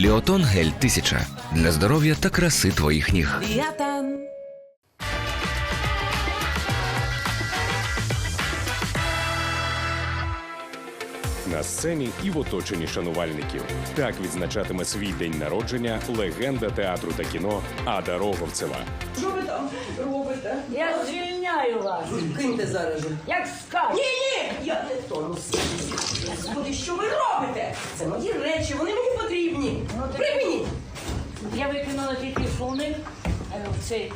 Ліотон гель 1000 для здоров'я та краси твоїх ніг. Ліатан. На сцені і в оточенні шанувальників. Так відзначатиме свій день народження легенда театру та кіно Ада Роговцева. Що ви там робите? Я звільняю вас, Киньте зараз же. як скажу. Ні, ні, я не сенсі. Господи, що ви робите? Це мої е,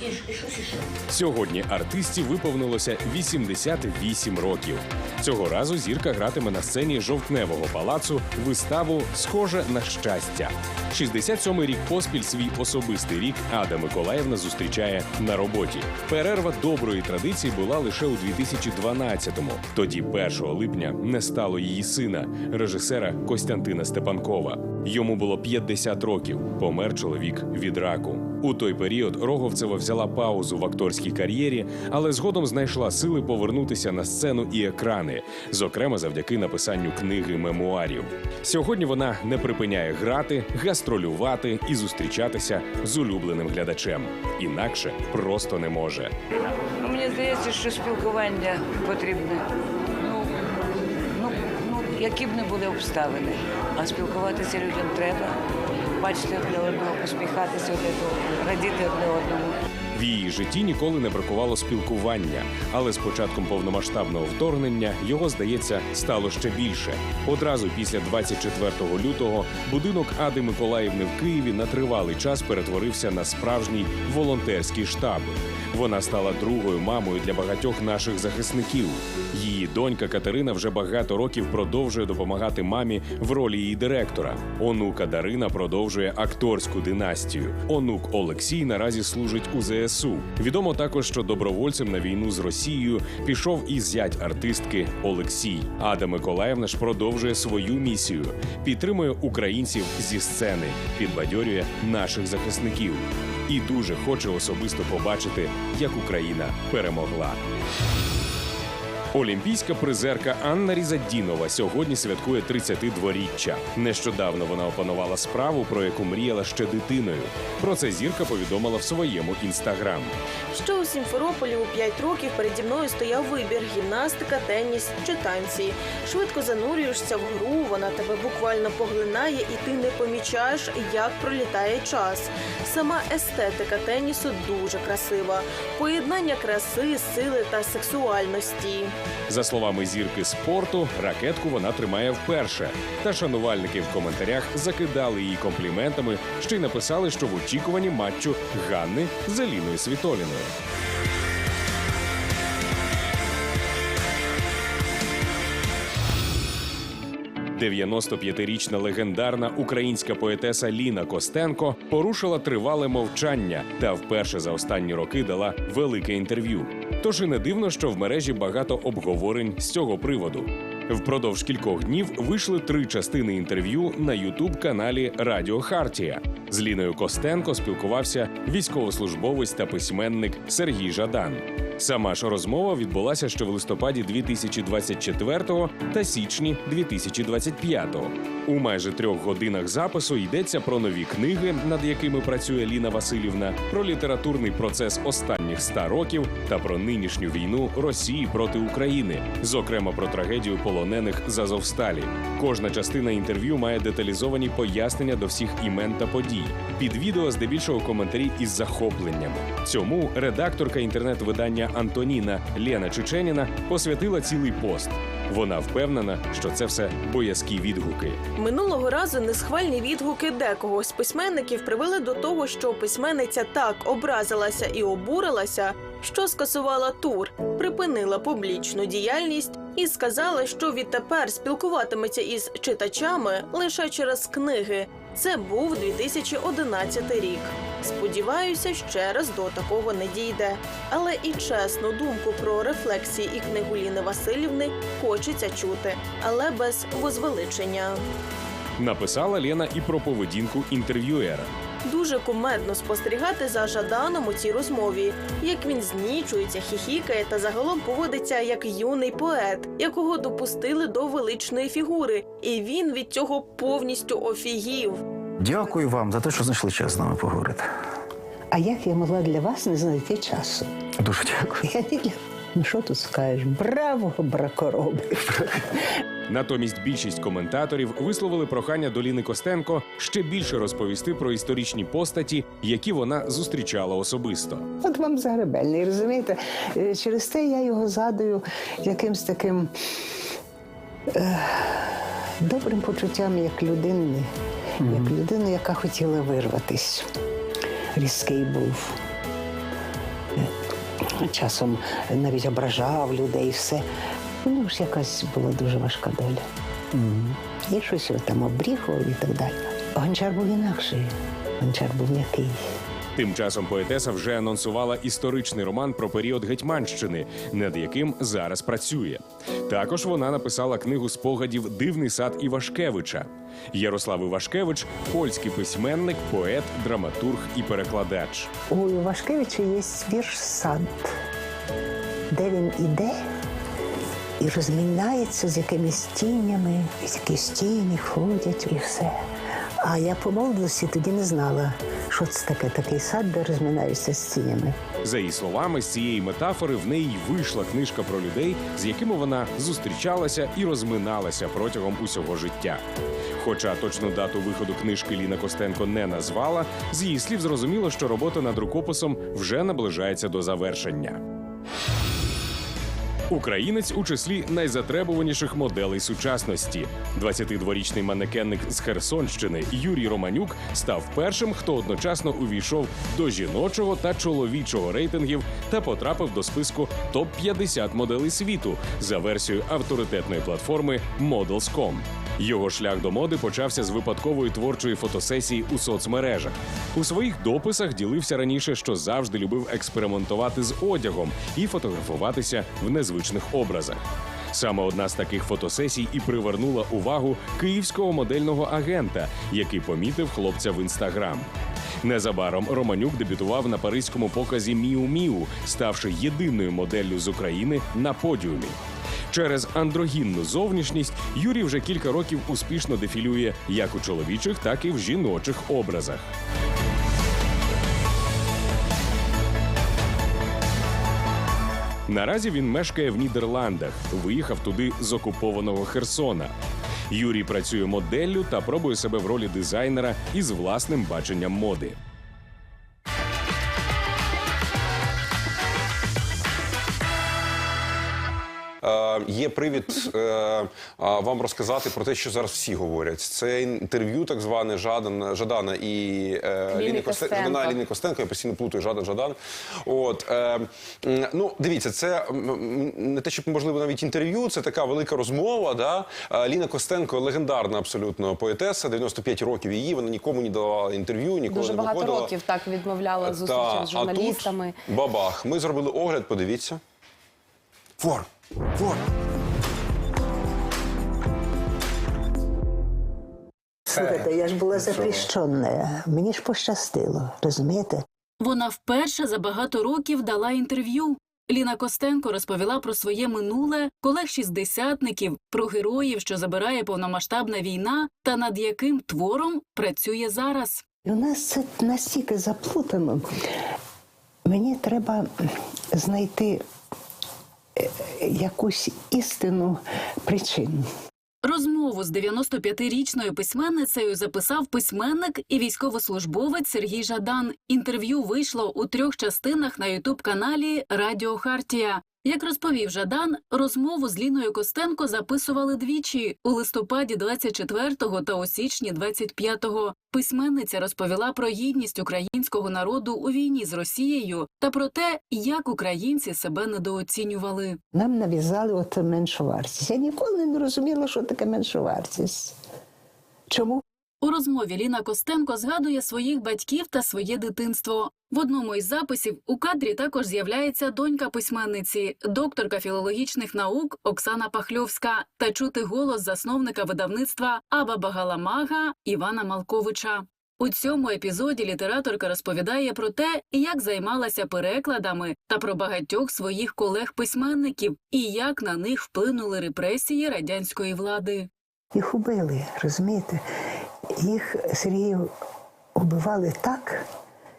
іще. Сьогодні артисті виповнилося 88 років. Цього разу зірка гратиме на сцені жовтневого палацу виставу Схоже на щастя. 67-й рік поспіль свій особистий рік Ада Миколаївна зустрічає на роботі. Перерва доброї традиції була лише у 2012-му. Тоді, 1 липня, не стало її сина, режисера Костянтина Степанкова. Йому було 50 років. Помер чоловік від раку. У той період Роговцева взяла паузу в акторській кар'єрі, але згодом знайшла сили повернутися на сцену і екрани, зокрема завдяки написанню книги мемуарів. Сьогодні вона не припиняє грати, гастролювати і зустрічатися з улюбленим глядачем. Інакше просто не може. Ну, мені здається, що спілкування потрібне. Які б не були обставини, а спілкуватися людям треба, бачити одне одного, посміхатися одне одного, радіти одне одному. В її житті ніколи не бракувало спілкування, але з початком повномасштабного вторгнення його, здається, стало ще більше. Одразу після 24 лютого будинок Ади Миколаївни в Києві на тривалий час перетворився на справжній волонтерський штаб. Вона стала другою мамою для багатьох наших захисників. Її донька Катерина вже багато років продовжує допомагати мамі в ролі її директора. Онука Дарина продовжує акторську династію. Онук Олексій наразі служить у ЗСУ. Відомо також, що добровольцем на війну з Росією пішов і зять артистки Олексій. Ада Миколаївна ж продовжує свою місію, підтримує українців зі сцени, підбадьорює наших захисників і дуже хоче особисто побачити, як Україна перемогла. Олімпійська призерка Анна Різадінова сьогодні святкує 32-річчя. Нещодавно вона опанувала справу, про яку мріяла ще дитиною. Про це зірка повідомила в своєму інстаграм. Ще у Сімферополі у 5 років переді мною стояв вибір: гімнастика, теніс чи танці. Швидко занурюєшся в гру, вона тебе буквально поглинає, і ти не помічаєш, як пролітає час. Сама естетика тенісу дуже красива. Поєднання краси, сили та сексуальності. За словами зірки спорту, ракетку вона тримає вперше. Та шанувальники в коментарях закидали її компліментами, ще й написали, що в очікуванні матчу Ганни з Еліною Світоліною. – 95-річна легендарна українська поетеса Ліна Костенко порушила тривале мовчання та вперше за останні роки дала велике інтерв'ю. Тож і не дивно, що в мережі багато обговорень з цього приводу. Впродовж кількох днів вийшли три частини інтерв'ю на ютуб каналі Радіо Хартія. З Ліною Костенко спілкувався військовослужбовець та письменник Сергій Жадан. Сама ж розмова відбулася ще в листопаді 2024 та січні 2025. У майже трьох годинах запису йдеться про нові книги, над якими працює Ліна Васильівна, про літературний процес останніх ста років та про нинішню війну Росії проти України, зокрема про трагедію полонених з Азовсталі. Кожна частина інтерв'ю має деталізовані пояснення до всіх імен та подій. Під відео здебільшого коментарі із захопленнями. Цьому редакторка інтернет-видання Антоніна Лена Чеченіна посвятила цілий пост. Вона впевнена, що це все боязкі відгуки. Минулого разу несхвальні відгуки декого з письменників привели до того, що письменниця так образилася і обурилася, що скасувала тур, припинила публічну діяльність і сказала, що відтепер спілкуватиметься із читачами лише через книги. Це був 2011 рік. Сподіваюся, ще раз до такого не дійде. Але і чесну думку про рефлексії і книгу Ліни Васильівни хочеться чути, але без возвеличення. Написала Лена і про поведінку інтерв'юера. Дуже кумедно спостерігати за Жаданом у цій розмові, як він знічується, хіхікає та загалом поводиться як юний поет, якого допустили до величної фігури, і він від цього повністю офігів. Дякую вам за те, що знайшли час з нами поговорити. А як я могла для вас не знайти часу? Дуже дякую. Я тільки, ну що тут скажеш? Браво, бракороби! Натомість більшість коментаторів висловили прохання до Ліни Костенко ще більше розповісти про історичні постаті, які вона зустрічала особисто. От вам загребельний, розумієте? Е, Через те я його згадую якимсь таким е, добрим почуттям як людини, як людину, яка хотіла вирватись. Різкий був. Е, Часом навіть ображав людей і все. Ну ж якась була дуже важка доля. І щось його там обріхував і так далі. Гончар був інакший. Гончар був м'який. Тим часом поетеса вже анонсувала історичний роман про період Гетьманщини, над яким зараз працює. Також вона написала книгу спогадів Дивний сад Івашкевича. Ярослав Івашкевич польський письменник, поет, драматург і перекладач. У Івашкевича є вірш сад, де він іде і розміняється з якимись тінями, з якісь тіні ходять і все. А я по молодості тоді не знала, що це таке такий сад, де розминаються з тінями. За її словами, з цієї метафори в неї й вийшла книжка про людей, з якими вона зустрічалася і розминалася протягом усього життя. Хоча точну дату виходу книжки Ліна Костенко не назвала, з її слів зрозуміло, що робота над рукописом вже наближається до завершення. Українець у числі найзатребуваніших моделей сучасності. 22-річний манекенник з Херсонщини Юрій Романюк став першим, хто одночасно увійшов до жіночого та чоловічого рейтингів та потрапив до списку топ 50 моделей світу за версією авторитетної платформи Models.com. Його шлях до моди почався з випадкової творчої фотосесії у соцмережах. У своїх дописах ділився раніше, що завжди любив експериментувати з одягом і фотографуватися в незвичних образах. Саме одна з таких фотосесій і привернула увагу київського модельного агента, який помітив хлопця в інстаграм. Незабаром Романюк дебютував на паризькому показі Міу Міу, ставши єдиною моделлю з України на подіумі. Через андрогінну зовнішність Юрій вже кілька років успішно дефілює як у чоловічих, так і в жіночих образах. Наразі він мешкає в Нідерландах. Виїхав туди з окупованого Херсона. Юрій працює моделлю та пробує себе в ролі дизайнера із власним баченням моди. Є привід е, е, вам розказати про те, що зараз всі говорять. Це інтерв'ю, так зване Жадан Жадана і е, Ліни Костенко. Жадана Ліни Костенко. Я постійно плутаю Жадан Жадан. От е, ну дивіться, це не те, щоб можливо навіть інтерв'ю. Це така велика розмова. Да? Е, Ліна Костенко легендарна абсолютно поетеса. 95 років її. Вона нікому не давала інтерв'ю, ніколи Дуже не багато виходила. років так відмовляла зустрічам Та, з журналістами. А тут бабах. Ми зробили огляд. Подивіться. Фор, фор. Слухайте, я ж була запрещена. Мені ж пощастило, розумієте? Вона вперше за багато років дала інтерв'ю. Ліна Костенко розповіла про своє минуле, колег шістдесятників, про героїв, що забирає повномасштабна війна, та над яким твором працює зараз. У нас це настільки заплутано. Мені треба знайти е, якусь істину причину. Розмову з 95-річною письменницею записав письменник і військовослужбовець Сергій Жадан. Інтерв'ю вийшло у трьох частинах на ютуб-каналі Радіо Хартія. Як розповів Жадан, розмову з Ліною Костенко записували двічі у листопаді 24-го та у січні 25-го. Письменниця розповіла про гідність українського народу у війні з Росією та про те, як українці себе недооцінювали. Нам нав'язали от меншу. Я ніколи не розуміла, що таке менша вартість. Чому? У розмові Ліна Костенко згадує своїх батьків та своє дитинство. В одному із записів у кадрі також з'являється донька письменниці, докторка філологічних наук Оксана Пахльовська, та чути голос засновника видавництва Аба Багаламага Івана Малковича. У цьому епізоді літераторка розповідає про те, як займалася перекладами та про багатьох своїх колег-письменників і як на них вплинули репресії радянської влади. Їх убили, розумієте? Їх Сергію убивали так,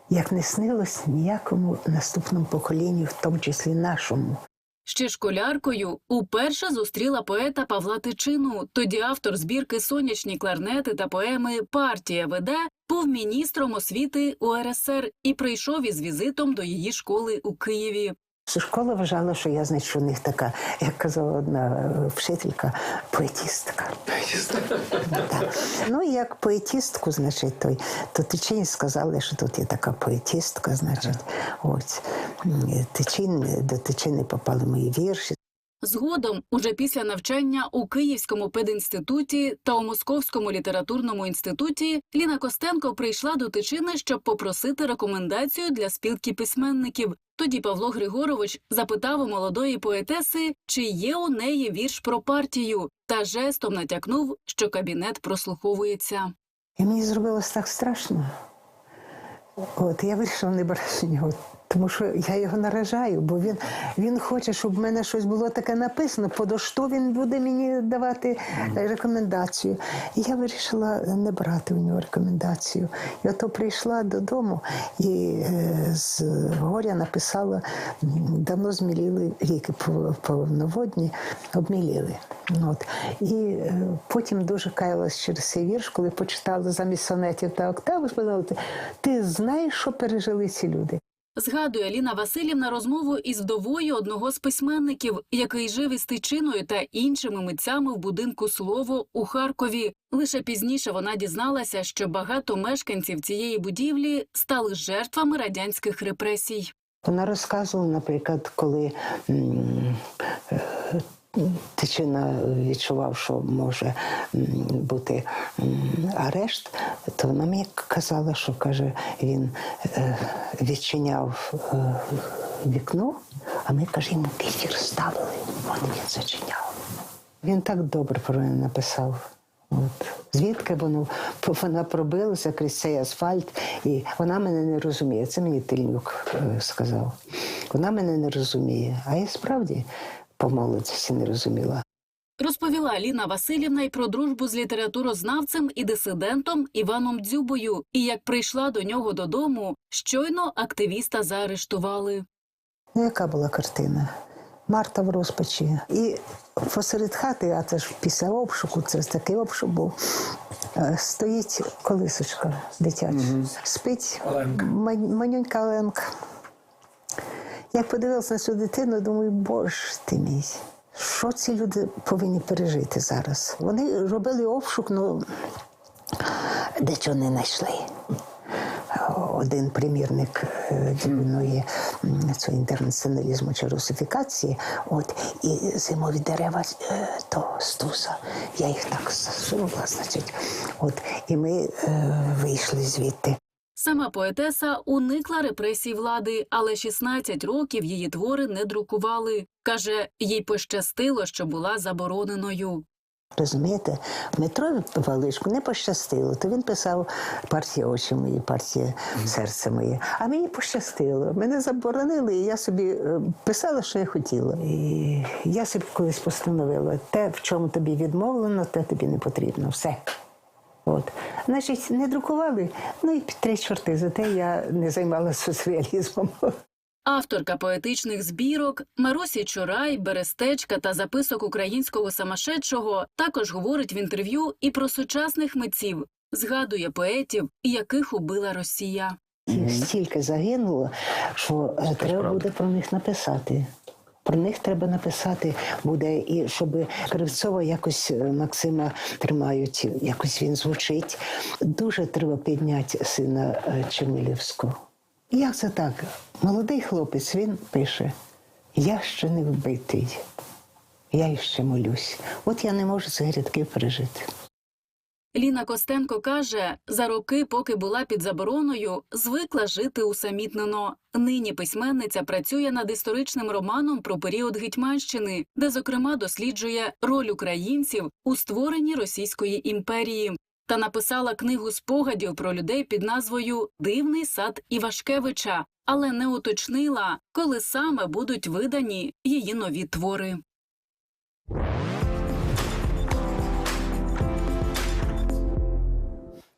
як не снилось ніякому наступному поколінню, в тому числі нашому. Ще школяркою уперше зустріла поета Павла Тичину. Тоді автор збірки Сонячні кларнети та поеми Партія веде був міністром освіти УРСР і прийшов із візитом до її школи у Києві. Школа вважала, що я, значить, у них така, як казала одна е, вчителька, поетістка. Так. Ну, як поетістку, значить, той, то течінь сказали, що тут є така поетістка, значить, ось. М, до течіни попали мої вірші. Згодом, уже після навчання у Київському пединституті та у Московському літературному інституті, Ліна Костенко прийшла до Тичини, щоб попросити рекомендацію для спілки письменників. Тоді Павло Григорович запитав у молодої поетеси, чи є у неї вірш про партію, та жестом натякнув, що кабінет прослуховується. І мені зробилось так страшно. От я вирішила не брати нього, тому що я його наражаю, бо він, він хоче, щоб в мене щось було таке написано, подо що він буде мені давати рекомендацію. І я вирішила не брати у нього рекомендацію. І ото прийшла додому і е, з горя написала давно зміліли ріки пов- повноводні, обміліли. От. І е, потім дуже каялась через цей вірш, коли почитала замість сонетів та октави, сказала, ти знаєш, що пережили ці люди. Згадує Ліна Васильівна розмову із вдовою одного з письменників, який жив із Тичиною та іншими митцями в будинку Слово у Харкові. Лише пізніше вона дізналася, що багато мешканців цієї будівлі стали жертвами радянських репресій. Вона розказувала, наприклад, коли Тичина відчував, що може бути арешт, то вона мені казала, що каже, він е, відчиняв е, вікно, а ми каже, йому кефір ставили, от він зачиняв. Він так добре про мене написав. От. Звідки воно вона пробилася крізь цей асфальт, і вона мене не розуміє. Це мені Тильнюк е, сказав. Вона мене не розуміє. А я справді по молодості не розуміла. Розповіла Ліна Васильівна й про дружбу з літературознавцем і дисидентом Іваном Дзюбою, і як прийшла до нього додому, щойно активіста заарештували. Ну, яка була картина? Марта в розпачі. І посеред хати, а це ж після обшуку, це ж такий обшук був. е, Стоїть колисочка дитяча. Спить манюнька Оленка. Як подивилася на цю дитину, думаю, боже ти мій. Що ці люди повинні пережити зараз? Вони робили обшук, ну дечого не знайшли. Один примірник е, цього інтернаціоналізму чи русифікації, от і зимові дерева е, то стуса. Я їх так засунула, значить. От і ми е, вийшли звідти. Сама поетеса уникла репресій влади, але 16 років її твори не друкували. Каже, їй пощастило, що була забороненою. Розумієте, Дмитрові Павлишку не пощастило, то він писав партія очі мої, партія серце моє. А мені пощастило. Мене заборонили, і я собі е, писала, що я хотіла. І я собі колись постановила: те, в чому тобі відмовлено, те тобі не потрібно. Все. От. Значить, не друкували. Ну і під три чорти. Зате я не займалася соціалізмом. Авторка поетичних збірок Марусі Чорай, Берестечка та записок українського самошедшого також говорить в інтерв'ю і про сучасних митців, згадує поетів, яких убила Росія. Їх стільки загинуло, що е, треба буде про них написати. Про них треба написати буде, і щоб Кривцова якось е, Максима тримають, якось він звучить. Дуже треба підняти сина е, Чемилівського. Як це так? Молодий хлопець він пише: Я ще не вбитий, я іще молюсь. От я не можу цих рядків пережити. Ліна Костенко каже, за роки, поки була під забороною, звикла жити усамітнено. Нині письменниця працює над історичним романом про період Гетьманщини, де, зокрема, досліджує роль українців у створенні Російської імперії. та написала книгу спогадів про людей під назвою Дивний сад Івашкевича, але не уточнила, коли саме будуть видані її нові твори.